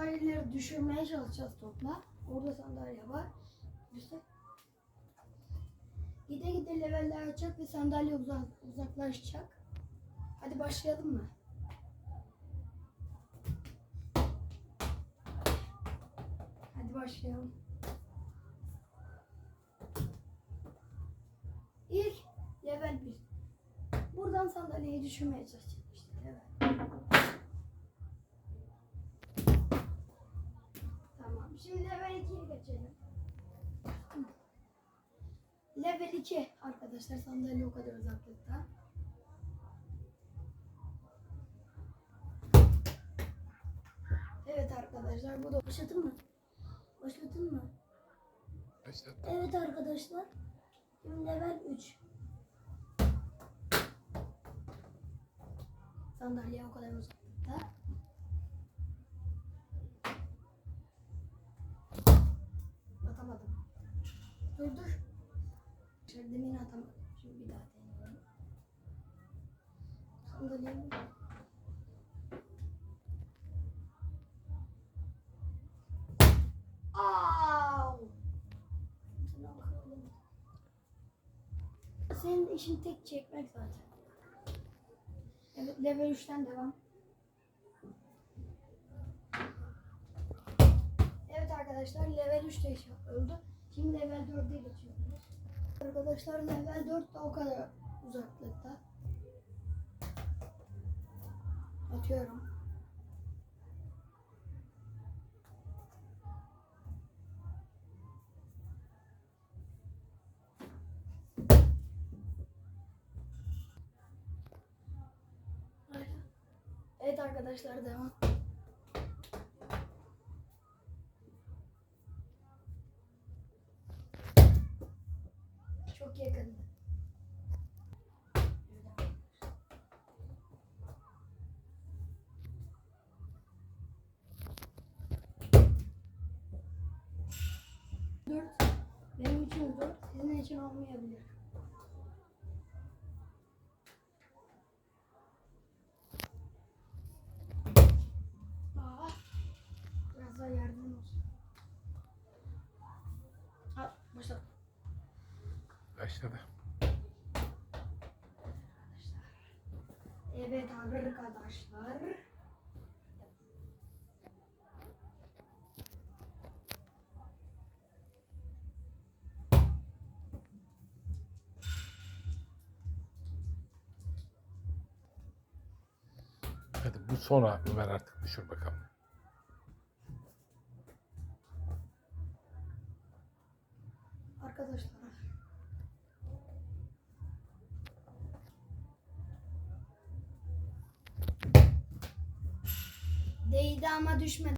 sandalyeleri düşürmeye çalışacağız topla. Orada sandalye var. Güzel. Gide gide leveller açacak ve sandalye uzak, uzaklaşacak. Hadi başlayalım mı? Hadi başlayalım. İlk level 1. Buradan sandalyeyi düşürmeye çalışacağız level 2'ye geçelim. Level 2 arkadaşlar sandalye o kadar uzaklıkta. Evet arkadaşlar bu da başladın mı? Başladın mı? Başladı. Evet arkadaşlar. Şimdi level 3. Sandalye o kadar uzaklıkta. Dur dur. Demin atamadım. Şimdi bir daha deneyelim. Sandalye Au! Senin işin tek çekmek zaten. Evet, level 3'ten devam. Evet arkadaşlar, level 3 de şey. Şimdi level 4'e geçiyoruz. Arkadaşlar level 4 de o kadar uzaklıkta. Atıyorum. Evet arkadaşlar devam. Çok yakın. Dört. Benim için dört. Sizin için olmayabilir. Başladı. Evet arkadaşlar. Hadi bu sonra Ömer artık düşür bakalım. Arkadaşlar. Ama düşmedi.